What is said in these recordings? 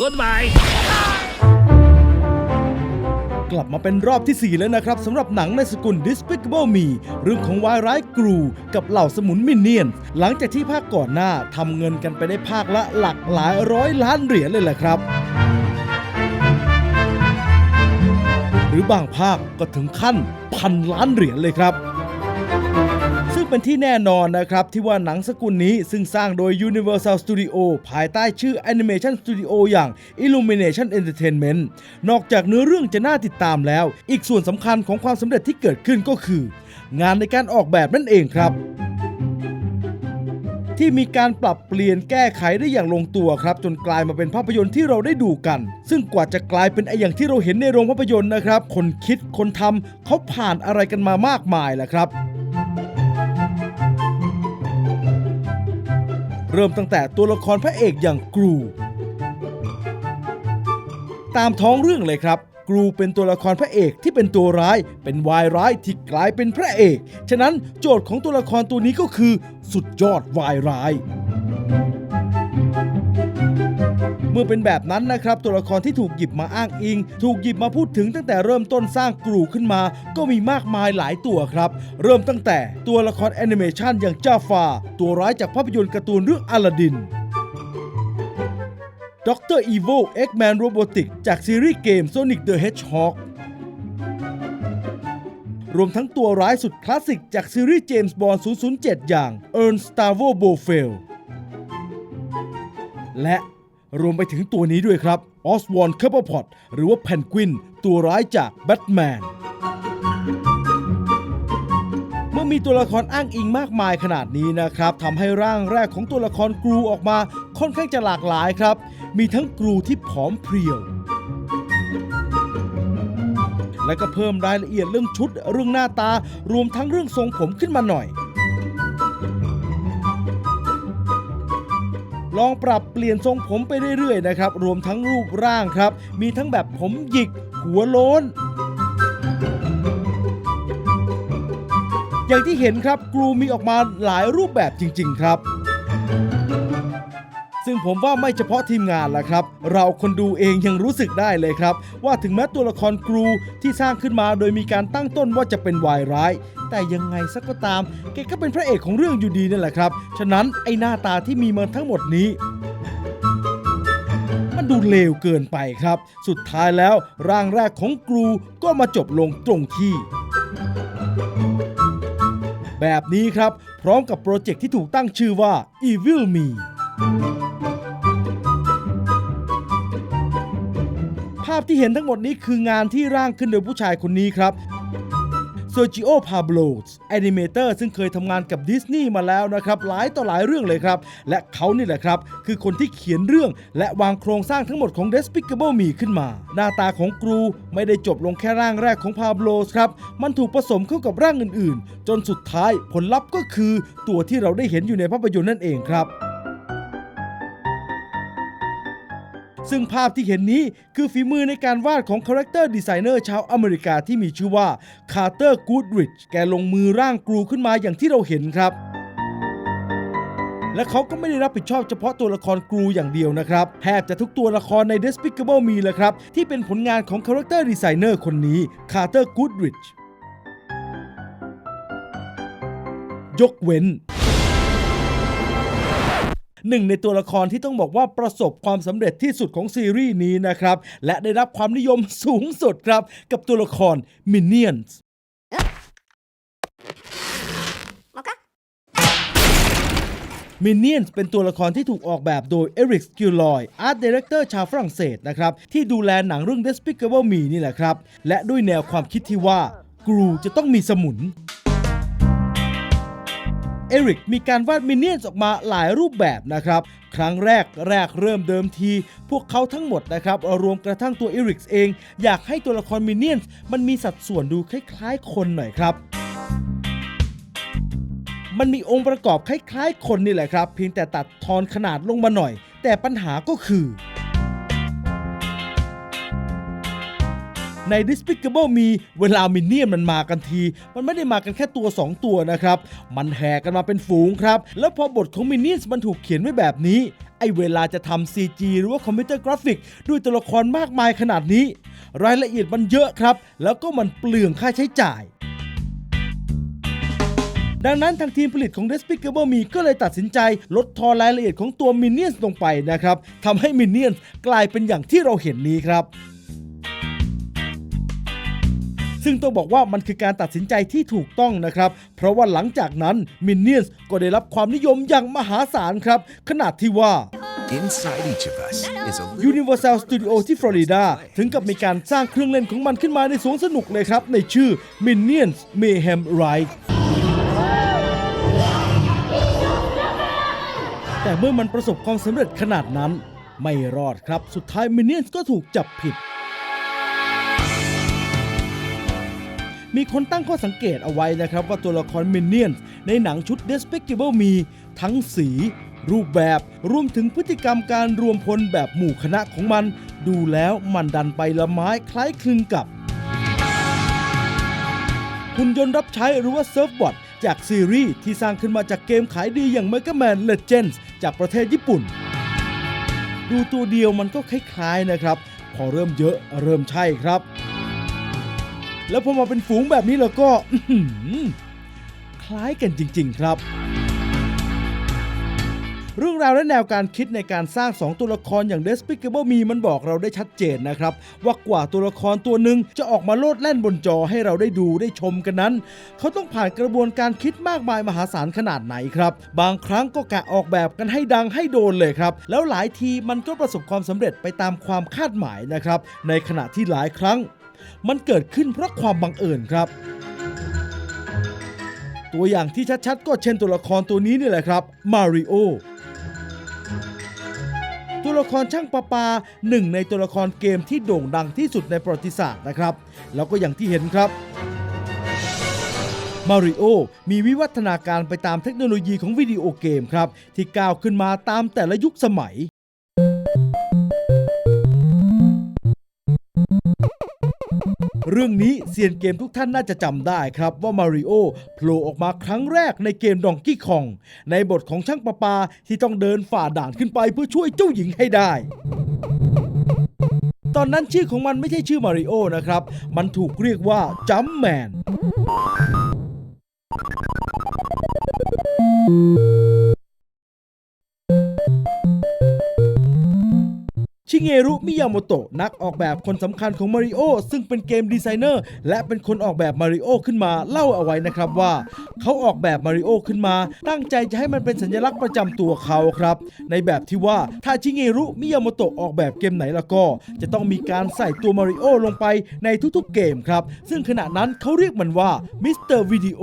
Goodbye กลับมาเป็นรอบทีสี่ 4 แล้วนะครับสำหรับหนังในสกุล Despicable Me เรื่องของวายร้ายกรูกับเหล่าสมุนมินเนียน หลังจากที่ภาคก่อนหน้าทำเงินกันไปได้ภาคละหลักหลายร้อยล้านเหรียญเลยแหละครับ หรือบางภาคก็ถึงขั้นพันล้านเหรียญเลยครับ งเป็นที่แน่นอนนะครับ ที่ว่าหนังสกุลนี้ซึ่งสร้างโดย Universal Studio ภายใต้ชื่อ Animation Studio อย่าง Illumination Entertainment นอกจากเนื้อเรื่องจะน่าติดตามแล้ว อีกส่วนสำคัญของความสำเร็จที่เกิดขึ้นก็คือ งานในการออกแบบนั่นเองครับที่มีการปรับเปลี่ยนแก้ไขได้อย่างลงตัวครับ จนกลายมาเป็นภาพยนตร์ที่เราได้ดูกัน ซึ่งกว่าจะกลายเป็นไออย่างที่เราเห็นในโรงภาพยนตร์นะครับ คนคิดคนทำเขาผ่านอะไรกันมามากมายแหละครับ เริ่มตั้งแต่ตัวละครพระเอกอย่างกรู ตามท้องเรื่องเลยครับ กรูเป็นตัวละครพระเอกที่เป็นตัวร้าย เป็นวายร้ายที่กลายเป็นพระเอก ฉะนั้นโจทย์ของตัวละครตัวนี้ก็คือ สุดยอดวายร้าย มื่อเป็นแบบนั้นนะครับตัวละครที่ถูกหยิบมาอ้างอิง ถูกหยิบมาพูดถึงตั้งแต่เริ่มต้นสร้างกรูขึ้นมา ก็มีมากมายหลายตัวครับ เริ่มตั้งแต่ตัวละครแอนิเมชันอย่างจ้าฟา ตัวร้ายจากภาพยนตร์การ์ตูนเรื่องอลาดินด็อกเตอร Evil X-Man Robotic จากซีรีส์เกม Sonic the Hedgehog รวมทั้งตัวร้ายสุดคลาสสิกจากซีรีส์ James Bond 007 อย่าง Ernst Stavro Blofeld และ รวมไปถึงตัวนี้ด้วยครับ Oswald Cobblepot หรือว่าแพนกวิน ตัวร้ายจากแบทแมนเมื่อมีตัวละครอ้างอิงมากมายขนาดนี้นะครับทำให้ร่างแรกของตัวละครกรูออกมาค่อนข้างจะหลากหลายครับ มีทั้งกรูที่ผอมเพรียว และก็เพิ่มรายละเอียดเรื่องชุดเรื่องหน้าตารวมทั้งเรื่องทรงผมขึ้นมาหน่อย ลองปรับเปลี่ยนทรงผมไปเรื่อยๆนะครับ รวมทั้งรูปร่างครับ มีทั้งแบบผมหยิก หัวโล้นอย่างที่เห็นครับกรูมีออกมาหลายรูปแบบจริง ๆ ครับ ซึ่งผมว่าไม่เฉพาะทีมงานละครับ เราคนดูเองยังรู้สึกได้เลยครับ ว่าถึงแม้ตัวละครกรูที่สร้างขึ้นมาโดยมีการตั้งต้นว่าจะเป็นวายร้าย แต่ยังไงสักก็ตามแกก็เป็นพระเอกของเรื่องอยู่ดีนั่นแหละครับ ฉะนั้นไอหน้าตาที่มีมาทั้งหมดนี้มันดูเลวเกินไปครับ สุดท้ายแล้วร่างแรกของกรูก็มาจบลงตรงที่ แบบนี้ครับ พร้อมกับโปรเจกต์ที่ถูกตั้งชื่อว่า Evil Me ที่เห็นทั้งหมดนี้คืองานที่ร่างขึ้นโดยผู้ชายคนนี้ครับเซอร์จิโอพาโบลสแอนิเมเตอร์ซึ่งเคยทำงานกับดิสนีย์มาแล้วนะครับหลายต่อหลายเรื่องเลยครับ และเขานี่แหละครับ คือคนที่เขียนเรื่อง และวางโครงสร้างทั้งหมดของ Despicable Me ขึ้นมา หน้าตาของกรูไม่ได้จบลงแค่ร่างแรกของพาโบลสครับ มันถูกผสมเข้ากับร่างอื่นๆ จนสุดท้ายผลลัพธ์ก็คือตัวที่เราได้เห็นอยู่ในภาพยนตร์นั่นเองครับ ซึ่งภาพที่เห็นนี้คือฝีมือในการวาดของคาแรคเตอร์ดีไซเนอร์ชาวอเมริกาที่มีชื่อว่าคาร์เตอร์กูดริชแกลงมือร่างกรูขึ้นมาอย่างที่เราเห็นครับ และเขาก็ไม่ได้รับผิดชอบเฉพาะตัวละครกรูอย่างเดียวนะครับแทบจะทุกตัวละครใน Despicable Me เลยครับ ที่เป็นผลงานของคาแรคเตอร์ดีไซเนอร์คนนี้คาร์เตอร์กูดริชยกเว้น หนึ่งในตัวละครที่ต้องบอกว่าประสบความสำเร็จที่สุดของซีรีส์นี้นะครับ และได้รับความนิยมสูงสุดครับ กับตัวละคร Minions Minions เป็นตัวละครที่ถูกออกแบบโดยเอริกสกิลลอยอาร์ตดีเรคเตอร์ชาวฝรั่งเศสนะครับ ที่ดูแลหนังเรื่อง Despicable Me นี่แหละครับ และด้วยแนวความคิดที่ว่ากรูจะต้องมีสมุน เอริกมีการวาดมินเนี่ยนออกมาหลายรูปแบบนะครับ ครั้งแรกแรกเริ่มเดิมที พวกเขาทั้งหมดนะครับรวมกระทั่งตัวเอริกเอง อยากให้ตัวละครมินเนี่ยนมันมีสัดส่วนดูคล้ายๆ คนหน่อยครับมันมีองค์ประกอบคล้ายๆ คนนี่แหละครับ เพียงแต่ตัดทอนขนาดลงมาหน่อย แต่ปัญหาก็คือ ใน Despicable Me เวลามินเนี่ยนมันมากันที มันไม่ได้มากันแค่ตัว 2 ตัวนะครับ มันแห่กันมาเป็นฝูงครับ แล้วพอบทของมินเนี่ยนมันถูกเขียนไว้แบบนี้ ไอเวลาจะทำ CG หรือว่าคอมพิวเตอร์กราฟิก ด้วยตัวละครมากมายขนาดนี้ รายละเอียดมันเยอะครับ แล้วก็มันเปลืองค่าใช้จ่ายดังนั้นทางทีมผลิตของ Despicable Me ก็เลยตัดสินใจลดทอนรายละเอียดของตัว Minions ลงไปนะครับทำให้ Minions กลายเป็นอย่างที่เราเห็นนี้ครับ ซึ่งต้องบอกว่ามันคือการตัดสินใจที่ถูกต้องนะครับ เพราะว่าหลังจากนั้น Minions ก็ได้รับความนิยมอย่างมหาศาลครับ ขนาดที่ว่า Inside each of us is a little Universal Studio ที่ฟลอริดา ถึงกับมีการสร้างเครื่องเล่นของมันขึ้นมาในสวนสนุกเลยครับ ในชื่อ Minions Mayhem Ride แต่เมื่อมันประสบความสำเร็จขนาดนั้น ไม่รอดครับ สุดท้าย Minions ก็ถูกจับผิด มีคนตั้งข้อสังเกตเอาไว้นะครับว่าตัวละคร Minions ในหนังชุด Despicable Me ทั้งสี รูปแบบรวมถึงพฤติกรรมการรวมพลแบบหมู่คณะของมัน ดูแล้วมันดันไปละไม้คล้ายคลึงกับหุ่นยนต์รับใช้หรือว่าเซิร์ฟบอทจากซีรีส์ที่สร้างขึ้นมาจากเกมขายดีอย่าง Mega Man Legends จากประเทศญี่ปุ่น ดูตัวเดียวมันก็คล้ายๆนะครับ พอเริ่มเยอะเริ่มใช่ครับ แล้วพอมาเป็นฝูงแบบนี้แล้วก็คล้ายกันจริง ๆ ครับเรื่องราวและแนวการคิดในการสร้าง 2 ตัวละครอย่าง Despicable Me มันบอกเราได้ชัดเจนนะครับ ว่ากว่าตัวละครตัวหนึ่งจะออกมาโลดแล่นบนจอให้เราได้ดูได้ชมกันนั้น เขาต้องผ่านกระบวนการคิดมากมายมหาศาลขนาดไหนครับ บางครั้งก็กะออกแบบกันให้ดังให้โดนเลยครับ แล้วหลายทีมันก็ประสบความสำเร็จไปตามความคาดหมายนะครับ ในขณะที่หลายครั้ง มันเกิดขึ้นเพราะความบังเอิญครับ ตัวอย่างที่ชัดๆ ก็เช่นตัวละครตัวนี้นี่แหละครับมาริโอตัวละครช่างประปาหนึ่งในตัวละครเกมที่โด่งดังที่สุดในประวัติศาสตร์นะครับ แล้วก็อย่างที่เห็นครับมาริโอมีวิวัฒนาการไปตามเทคโนโลยีของวิดีโอเกมครับ ที่ก้าวขึ้นมาตามแต่ละยุคสมัย เรื่องนี้เซียนเกมทุกท่านน่าจะจำได้ครับว่ามาริโอโผล่ออกมาครั้งแรกในเกมดองกี้คอง ในบทของช่างประปาที่ต้องเดินฝ่าด่านขึ้นไปเพื่อช่วยเจ้าหญิงให้ได้ ตอนนั้นชื่อของมันไม่ใช่ชื่อมาริโอนะครับ มันถูกเรียกว่าจัมแมน ชิเงรุ มิยาโมโตะ นักออกแบบคนสำคัญของมาริโอซึ่งเป็นเกมดีไซเนอร์ และเป็นคนออกแบบมาริโอขึ้นมาเล่าเอาไว้นะครับว่า เขาออกแบบมาริโอขึ้นมา ตั้งใจจะให้มันเป็นสัญลักษณ์ประจำตัวเขาครับ ในแบบที่ว่าถ้าชิเงรุ มิยาโมโตะออกแบบเกมไหนแล้วก็ จะต้องมีการใส่ตัวมาริโอลงไปในทุกๆเกมครับ ซึ่งขณะนั้นเขาเรียกมันว่ามิสเตอร์วิดีโอ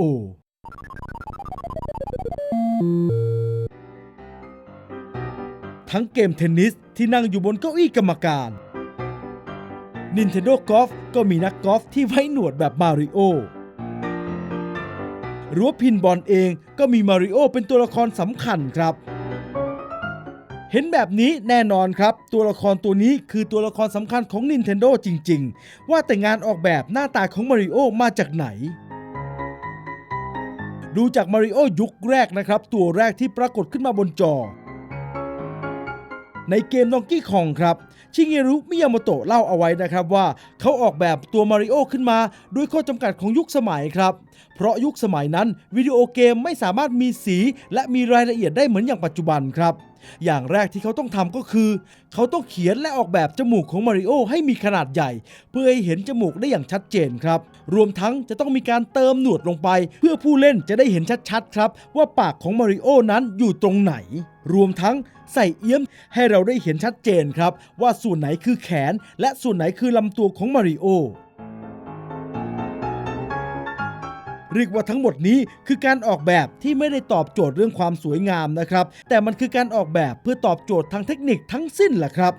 ทั้งเกมเทนนิสที่นั่งอยู่บนเก้าอี้กรรมการ Nintendo Golf ก็มีนักกอล์ฟที่ไว้หนวดแบบมาริโอรือว่าพินบอลเองก็มีมาริโอเป็นตัวละครสำคัญครับ เห็นแบบนี้แน่นอนครับ ตัวละครตัวนี้คือตัวละครสำคัญของ Nintendo จริง ๆ ว่าแต่งานออกแบบหน้าตาของมาริโอมาจากไหน ดูจากมาริโอยุคแรกนะครับ ตัวแรกที่ปรากฏขึ้นมาบนจอ ในเกม Donkey Kong ครับชิเงรุมิยาโมโตะเล่าเอาไว้นะครับว่า เขาออกแบบตัวมาริโอขึ้นมาด้วยข้อจำกัดของยุคสมัยครับ เพราะยุคสมัยนั้นวิดีโอเกมไม่สามารถมีสี และมีรายละเอียดได้เหมือนอย่างปัจจุบันครับ อย่างแรกที่เขาต้องทำก็คือ เขาต้องเขียนและออกแบบจมูกของมาริโอให้มีขนาดใหญ่ เพื่อให้เห็นจมูกได้อย่างชัดเจนครับ รวมทั้งจะต้องมีการเติมหนวดลงไป เพื่อผู้เล่นจะได้เห็นชัดๆครับ ว่าปากของมาริโอนั้นอยู่ตรงไหน รวมทั้งใส่เอี้ยมให้เราได้เห็นชัดเจนครับ ว่าส่วนไหนคือแขน และส่วนไหนคือลำตัวของมาริโอ เรียกว่าทั้งหมดนี้คือการออกแบบที่ไม่ได้ตอบโจทย์เรื่องความสวยงามนะครับ แต่มันคือการออกแบบเพื่อตอบโจทย์ทางเทคนิคทั้งสิ้นแหละครับ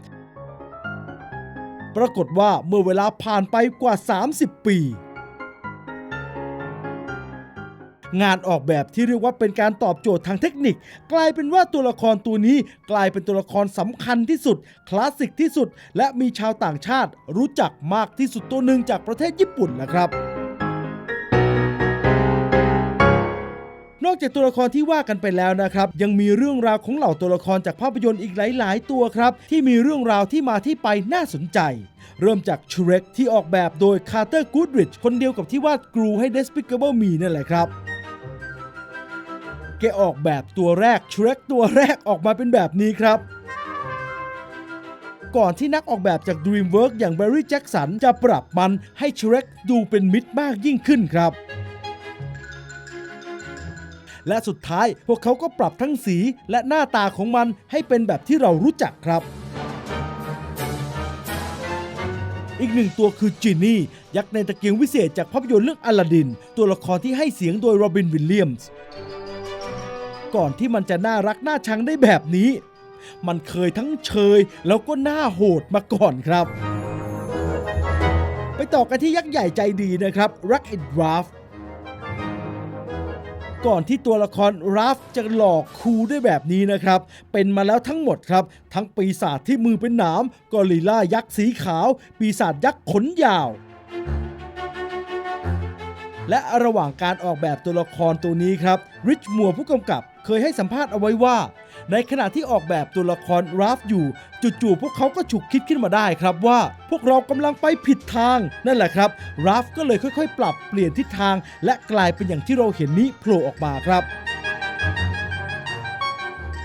ปรากฏว่าเมื่อเวลาผ่านไปกว่า 30 ปี งานออกแบบที่เรียกว่าเป็นการตอบโจทย์ทางเทคนิค กลายเป็นว่าตัวละครตัวนี้กลายเป็นตัวละครสำคัญที่สุด คลาสสิกที่สุด และมีชาวต่างชาติรู้จักมากที่สุดตัวหนึ่งจากประเทศญี่ปุ่นนะครับ นอกจากตัวละครที่ว่ากันไปแล้วนะครับ ยังมีเรื่องราวของเหล่าตัวละครจากภาพยนตร์อีกหลาย ๆ ตัวครับ ที่มีเรื่องราวที่มาที่ไปน่าสนใจ เริ่มจาก Shrek ที่ออกแบบโดย Carter Goodrich คนเดียวกับที่วาดกรูให้ Despicable Me นั่นแหละครับแกออกแบบตัวแรก Shrek ตัวแรกออกมาเป็นแบบนี้ครับก่อนที่นักออกแบบจาก DreamWorks อย่าง Barry Jackson จะปรับมันให้ Shrek ดูเป็นมิตรมากยิ่งขึ้นครับ และสุดท้ายพวกเขาก็ปรับทั้งสีและหน้าตาของมันให้เป็นแบบที่เรารู้จักครับ อีกหนึ่งตัวคือจินนี่ ยักษ์ในตะเกียงวิเศษจากภาพยนตร์เรื่องอลาดิน ตัวละครที่ให้เสียงโดยโรบินวิลเลียมส์ก่อนที่มันจะน่ารักน่าชังได้แบบนี้ มันเคยทั้งเชยแล้วก็น่าโหดมาก่อนครับ ไปต่อกันที่ยักษ์ใหญ่ใจดีนะครับรักอิดราฟ ก่อนที่ตัวละครราฟจะหลอกคูได้แบบนี้นะครับ เป็นมาแล้วทั้งหมดครับ ทั้งปีศาจที่มือเป็นหนามกอริลลายักษ์สีขาว ปีศาจยักษ์ขนยาวและระหว่างการออกแบบตัวละครตัวนี้ครับ ริชมัวผู้กำกับเคยให้สัมภาษณ์เอาไว้ว่า ในขณะที่ออกแบบตัวละครราฟอยู่ จู่ๆพวกเขาก็ฉุกคิดขึ้นมาได้ครับว่า พวกเรากำลังไปผิดทางนั่นแหละครับราฟก็เลยค่อยๆ ปรับเปลี่ยนทิศทาง และกลายเป็นอย่างที่เราเห็นนี้โผล่ออกมาครับ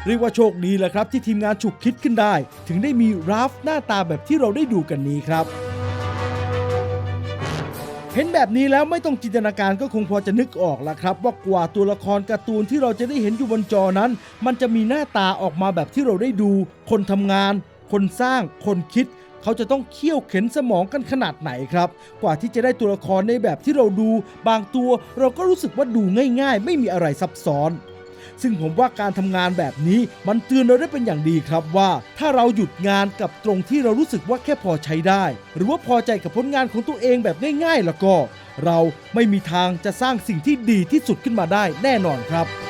เรียกว่าโชคดีแหละครับที่ทีมงานฉุกคิดขึ้นได้ ถึงได้มีราฟหน้าตาแบบที่เราได้ดูกันนี้ครับ เห็นแบบนี้แล้วไม่ต้องจินตนาการก็คงพอจะนึกออกแล้วครับ ว่ากว่าตัวละครการ์ตูนที่เราจะได้เห็นอยู่บนจอนั้น มันจะมีหน้าตาออกมาแบบที่เราได้ดู คนทำงาน คนสร้าง คนคิด เขาจะต้องเคี่ยวเข็นสมองกันขนาดไหนครับ กว่าที่จะได้ตัวละครในแบบที่เราดู บางตัวเราก็รู้สึกว่าดูง่าย ๆ ไม่มีอะไรซับซ้อน ซึ่งผมว่าการทำงานแบบนี้มันเตือนเราได้เป็นอย่างดีครับว่า ถ้าเราหยุดงานกับตรงที่เรารู้สึกว่าแค่พอใช้ได้ หรือว่าพอใจกับผลงานของตัวเองแบบง่ายๆ แล้วก็ เราไม่มีทางจะสร้างสิ่งที่ดีที่สุดขึ้นมาได้แน่นอนครับ